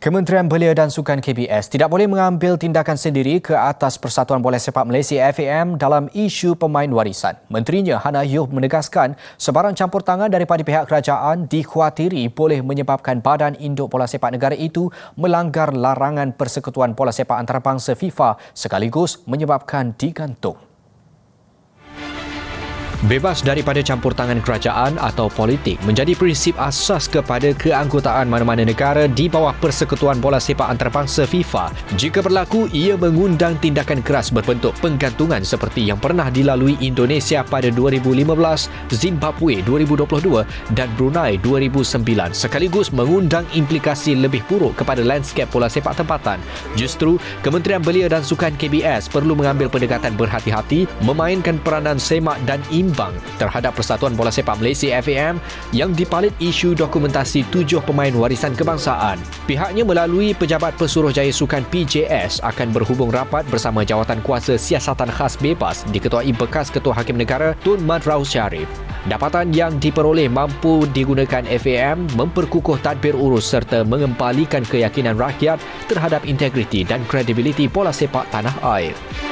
Kementerian Belia dan Sukan KBS tidak boleh mengambil tindakan sendiri ke atas Persatuan Bola Sepak Malaysia FAM dalam isu pemain warisan. Menterinya Hana Yuh menegaskan sebarang campur tangan daripada pihak kerajaan dikhawatiri boleh menyebabkan Badan Induk Bola Sepak Negara itu melanggar larangan Persekutuan Bola Sepak Antarabangsa FIFA sekaligus menyebabkan digantung. Bebas daripada campur tangan kerajaan atau politik menjadi prinsip asas kepada keanggotaan mana-mana negara di bawah Persekutuan Bola Sepak Antarabangsa FIFA. Jika berlaku, ia mengundang tindakan keras berbentuk penggantungan seperti yang pernah dilalui Indonesia pada 2015, Zimbabwe 2022 dan Brunei 2009 sekaligus mengundang implikasi lebih buruk kepada lanskap bola sepak tempatan. Justru, Kementerian Belia dan Sukan KBS perlu mengambil pendekatan berhati-hati memainkan peranan semak dan im imbang terhadap Persatuan Bola Sepak Malaysia FAM yang dipalit isu dokumentasi tujuh pemain warisan kebangsaan. Pihaknya melalui Pejabat Pesuruhjaya Sukan PJS akan berhubung rapat bersama Jawatan Kuasa Siasatan Khas Bebas diketuai bekas Ketua Hakim Negara Tun Mad Raus Sharif. Dapatan yang diperoleh mampu digunakan FAM memperkukuh tadbir urus serta mengembalikan keyakinan rakyat terhadap integriti dan kredibiliti bola sepak tanah air.